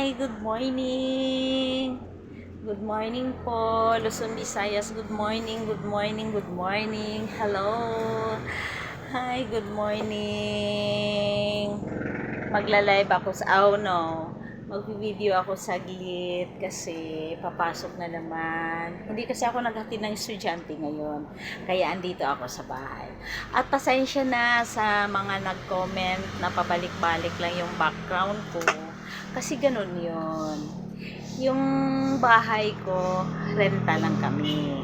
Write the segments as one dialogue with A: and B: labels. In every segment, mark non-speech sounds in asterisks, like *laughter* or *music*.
A: Hi, good morning. Good morning po, Luzon, Visayas. Good morning, good morning, good morning. Hello. Hi, good morning. Magla-live ako sa, oh no, mag-video ako saglit kasi papasok na naman. Hindi kasi ako naghatid ng estudyante ngayon. Kaya andito ako sa bahay. At pasensya na sa mga nag-comment na pabalik-balik lang yung background ko. Kasi ganun yun. Yung bahay ko, renta lang kami.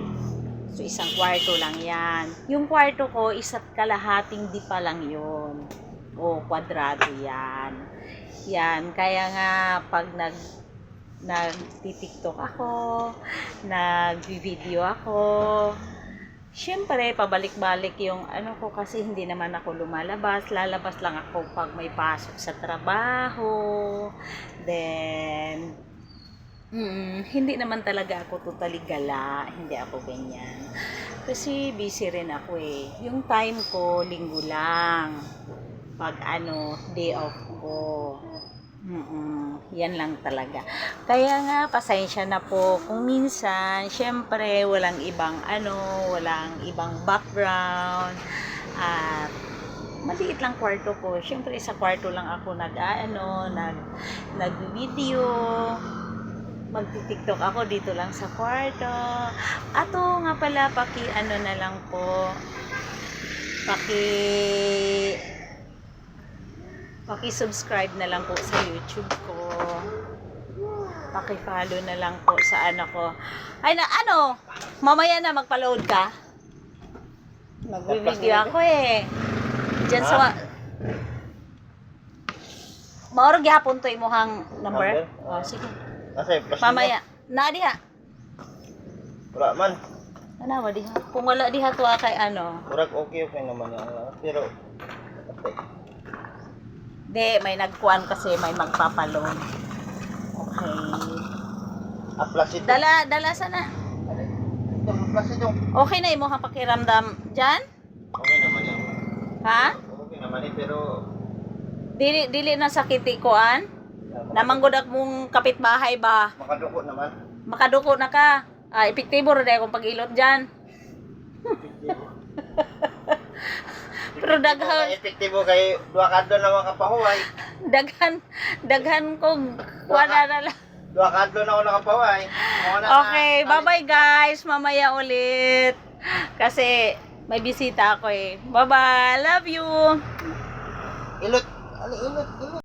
A: So, isang kwarto lang yan. Yung kwarto ko, isa't kalahating di pa lang yun. O, kwadrado yan. Yan. Kaya nga, pag nag nag-tiktok ako, nag-video ako, Siyempre, pabalik-balik yung ano ko kasi hindi naman ako lumalabas. Lalabas lang ako pag may pasok sa trabaho. Then, mm, hindi naman talaga ako totally gala. Hindi ako ganyan. Kasi busy rin ako eh. Yung time ko, linggo lang. Pag ano, day off ko. Mm yan lang talaga. Kaya nga, pasensya na po. Kung minsan, syempre, walang ibang ano, walang ibang background. At, maliit lang kwarto ko. Syempre, sa kwarto lang ako nag, ano, nag, nag-video. Magti-tiktok ako dito lang sa kwarto. Ato nga pala, paki, ano na lang po, paki, paki-subscribe na lang po sa YouTube ko. Paki-follow na lang po sa ano ko. Ay na ano, mamaya na magpa-load ka. Magbi-video ako eh. Diyan sa wa- Mauro gihapon to imuhang number.
B: Number?
A: Oh, sige.
B: Kasi plus
A: Mamaya. Na diha.
B: Wala man.
A: Ano diha? Kung wala diha to ah, kay ano.
B: Murag okay okay naman yan. Pero, ate,
A: Di, may nagkuan kasi may magpapaload. Okay.
B: aplas ito.
A: Dala, dala sana.
B: Ito, aplas ito.
A: Okay na imo pakiramdam dyan?
B: Okay naman yan.
A: Ha?
B: Okay naman eh, pero...
A: Dili, dili na sakiti kuan? Namanggod ak mong kapitbahay ba?
B: Makaduko naman.
A: Makaduko na ka. Ah, epektibo rin akong pag-ilot dyan. *laughs* Pero daghan,
B: Epektibo kay dua kadlo na mga kapahuway.
A: daghan, daghan ko wala na lang.
B: Dua kadlo na ako nakapahuway. Na-
A: Okay, bye-bye guys. Mamaya ulit. Kasi may bisita ako eh. Bye-bye. Love you.
B: Ilot. Ano, ilot, ilot.